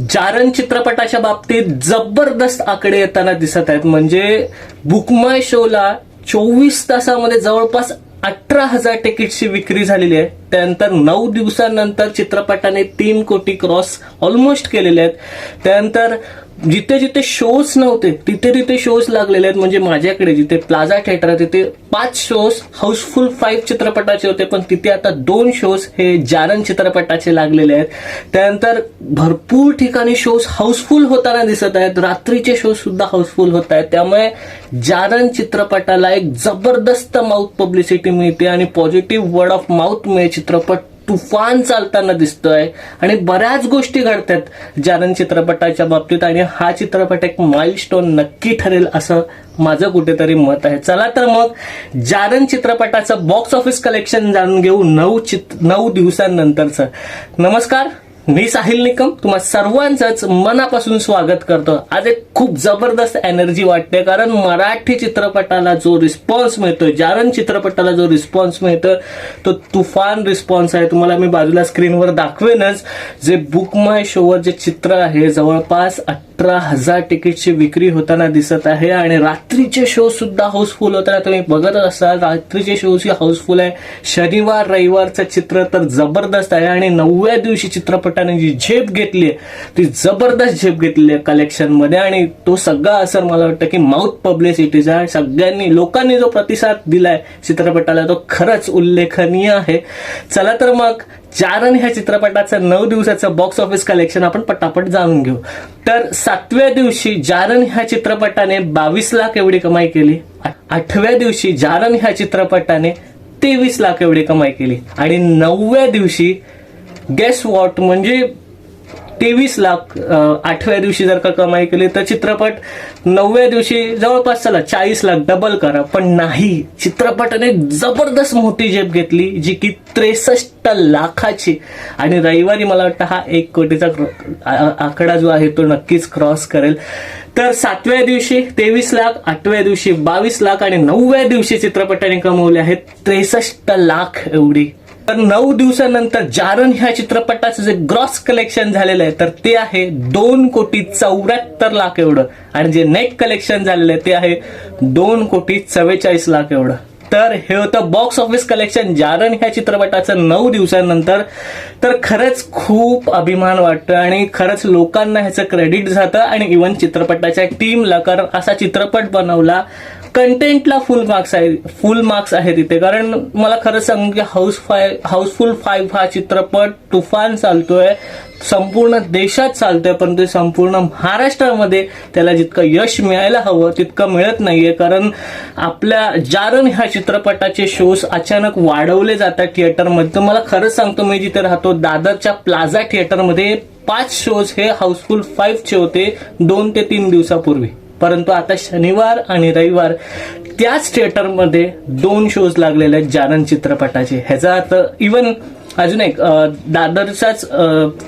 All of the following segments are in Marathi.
जारण चित्रपटाच्या बाबतीत जबरदस्त आकडे येताना दिसत आहेत. म्हणजे बुकमाय शोला चोवीस तासामध्ये जवळपास अठरा हजार तिकीटची विक्री झालेली आहे. त्यानंतर नऊ दिवसानंतर चित्रपटाने तीन कोटी क्रॉस ऑलमोस्ट केलेले आहेत. त्यानंतर जिथे जिथे शोज नव्हते तिथे तिथे शोज लागलेले आहेत. म्हणजे माझ्याकडे जिथे प्लाझा थिएटर आहे तिथे पाच शोज हाऊसफुल फाईव्ह चित्रपटाचे होते पण तिथे आता दोन शोज हे जारण चित्रपटाचे लागलेले आहेत. त्यानंतर भरपूर ठिकाणी शोज हाऊसफुल होताना दिसत आहेत. रात्रीचे शोज सुद्धा हाऊसफुल होत आहेत. त्यामुळे जारण चित्रपटाला एक जबरदस्त माउथ पब्लिसिटी मिळते आणि पॉझिटिव्ह वर्ड ऑफ माउथ मुळे चित्रपट तुफान चालताना दिसतोय आणि बऱ्याच गोष्टी घडतात. जारण चित्रपटाच्या बाबतीत आणि हा चित्रपट एक माइलस्टोन नक्की ठरेल असं माझं कुठेतरी मत आहे. चला तर मग जालन चित्रपटाचं बॉक्स ऑफिस कलेक्शन जाणून घेऊ नऊ चित नऊ दिवसांनंतरचं. नमस्कार. मी साहिल निकम तुम्हा सर्वांचंच मनापासून स्वागत करतो. आज एक खूप जबरदस्त एनर्जी वाटते कारण मराठी चित्रपटाला जो रिस्पॉन्स मिळतोय जारण चित्रपटाला जो रिस्पॉन्स मिळतोय तो तुफान रिस्पॉन्स आहे. तुम्हाला मी बाजूला स्क्रीनवर दाखवेनच. जे बुक माय शोवर जे चित्र आहे जवळपास अठरा हजार तिकीटची विक्री होताना दिसत आहे आणि रात्रीचे शो सुद्धा हाऊसफुल होताना तुम्ही बघत असाल. रात्रीचे शोची हाऊसफुल आहे. शनिवार रविवारचं चित्र तर जबरदस्त आहे आणि नवव्या दिवशी चित्रपटाने जी झेप घेतली आहे ती जबरदस्त झेप घेतली आहे कलेक्शनमध्ये आणि तो सगळा असर मला वाटतं की माउथ पब्लिसिटीचा आहे. सगळ्यांनी लोकांनी जो प्रतिसाद दिलाय चित्रपटाला तो खरंच उल्लेखनीय आहे. चला तर मग जारण ह्या चित्रपटाचं नऊ दिवसाचं बॉक्स ऑफिस कलेक्शन आपण पटापट जाणून घेऊ. तर सातव्या दिवशी जारण ह्या चित्रपटाने बावीस लाख एवढी कमाई केली. आठव्या दिवशी जारण ह्या चित्रपटाने तेवीस लाख एवढी कमाई केली. आणि नवव्या दिवशी गेस वॉट म्हणजे तेवीस लाख आठव्या दिवशी जर का कमाई केली तर चित्रपट नवव्या दिवशी जवळपास चला चाळीस लाख डबल करा. पण नाही चित्रपटाने जबरदस्त मोठी झेप घेतली जी की त्रेसष्ट लाखाची. आणि रविवारी मला वाटतं हा एक कोटीचा आकडा जो आहे तो नक्कीच क्रॉस करेल. तर सातव्या दिवशी तेवीस लाख आठव्या दिवशी बावीस लाख आणि नवव्या दिवशी चित्रपटाने कमवले आहेत त्रेसष्ट लाख एवढी. तर नऊ दिवसानंतर जारण ह्या चित्रपटाचं जे ग्रॉस कलेक्शन झालेलं आहे तर ते आहे दोन कोटी चौऱ्याहत्तर लाख एवढं. आणि जे नेट कलेक्शन झालेलं आहे ते आहे दोन कोटी चव्वेचाळीस लाख एवढं. तर हे होतं बॉक्स ऑफिस कलेक्शन जारण ह्या चित्रपटाचं नऊ दिवसानंतर. तर खरंच खूप अभिमान वाटतं आणि खरंच लोकांना ह्याचं क्रेडिट जातं. आणि इवन चित्रपटाच्या टीमला कारण असा चित्रपट बनवला कंटेंटला फुल मार्क्स आहे फुल मार्क्स आहे तिथे. कारण मला खरं सांगू की हाऊस फाय हाऊसफुल फाईव्ह हा चित्रपट तुफान चालतोय संपूर्ण देशात चालतोय परंतु संपूर्ण महाराष्ट्रामध्ये त्याला जितकं यश मिळायला हवं तितकं मिळत नाहीये. कारण आपल्या जारण ह्या चित्रपटाचे शोज अचानक वाढवले जातात थिएटरमध्ये तर मला खरंच सांगतो मी जिथे राहतो दादरच्या प्लाझा थिएटरमध्ये पाच शोज हे हाऊसफुल फाईव्हचे होते दोन ते तीन दिवसापूर्वी. परंतु आता शनिवार आणि रविवार त्याच थिएटरमध्ये दोन शोज लागलेले आहेत जानन चित्रपटाचे. ह्याचा अर्थ इवन अजून एक दादरचाच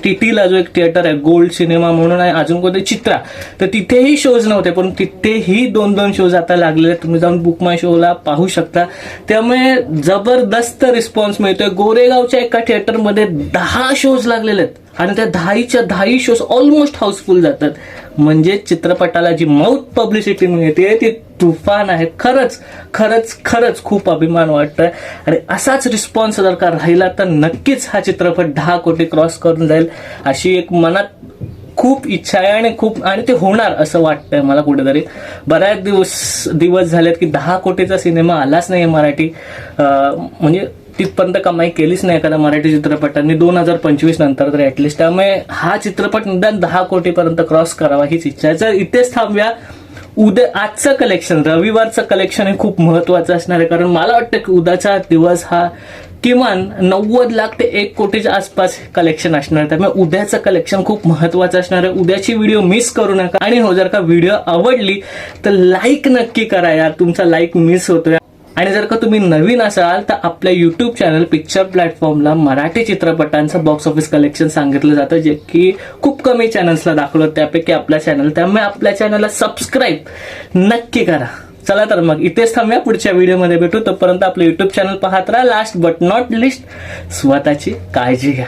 टीटीला जो एक थिएटर आहे गोल्ड सिनेमा म्हणून आहे अजून कोणते चित्रा. तर तिथेही शोज नव्हते पण तिथेही दोन दोन शोज आता लागलेले आहेत. तुम्ही जाऊन बुक माय शोला पाहू शकता. त्यामुळे जबरदस्त रिस्पॉन्स मिळतोय. गोरेगावच्या एका थिएटरमध्ये दहा शोज लागलेले आहेत. आणि त्या दहाईच्या दहाई शोज ऑलमोस्ट हाऊसफुल जातात. म्हणजे चित्रपटाला जी माउथ पब्लिसिटी मिळते ती तुफान आहे. खरंच खरंच खरंच खूप अभिमान वाटतोय. आणि असाच रिस्पॉन्स जर का राहिला तर नक्कीच हा चित्रपट दहा कोटी क्रॉस करून जाईल अशी एक मनात खूप इच्छा आहे आणि खूप आणि ते होणार असं वाटतंय मला कुठेतरी. बऱ्याच दिवस दिवस झालेत की दहा कोटीचा सिनेमा आलाच नाही मराठी. म्हणजे तिथपर्यंत कमाई केलीच नाही एखाद्या मराठी चित्रपटांनी. दोन हजार पंचवीस नंतर तर ऍटलिस्ट त्यामुळे हा चित्रपट निदान दहा कोटीपर्यंत क्रॉस करावा हीच इच्छा आहे. तर इथेच थांबूया. उद्या आजचं कलेक्शन रविवारचं कलेक्शन हे खूप महत्वाचं असणार आहे. कारण मला वाटतं की उद्याचा दिवस हा किमान नव्वद लाख ते एक कोटीच्या आसपास कलेक्शन असणार आहे. त्यामुळे उद्याचं कलेक्शन खूप महत्वाचं असणार आहे. उद्याची व्हिडिओ मिस करू नका. आणि हो जर का व्हिडिओ आवडली तर लाईक नक्की करा यार. तुमचा लाईक मिस होतोय. आणि जर का तुम्ही नवीन असाल तर आपल्या युट्यूब चॅनल पिक्चर प्लॅटफॉर्मला मराठी चित्रपटांचं बॉक्स ऑफिस कलेक्शन सांगितलं जातं जे की खूप कमी चॅनल्सला दाखवलं त्यापैकी आपल्या चॅनल त्यामुळे आपल्या चॅनलला सबस्क्राईब नक्की करा. चला तर मग इथेच थांबूया. पुढच्या व्हिडिओमध्ये भेटू. तोपर्यंत आपलं युट्यूब चॅनल पाहत राहा. लास्ट बट नॉट लिस्ट स्वतःची काळजी घ्या.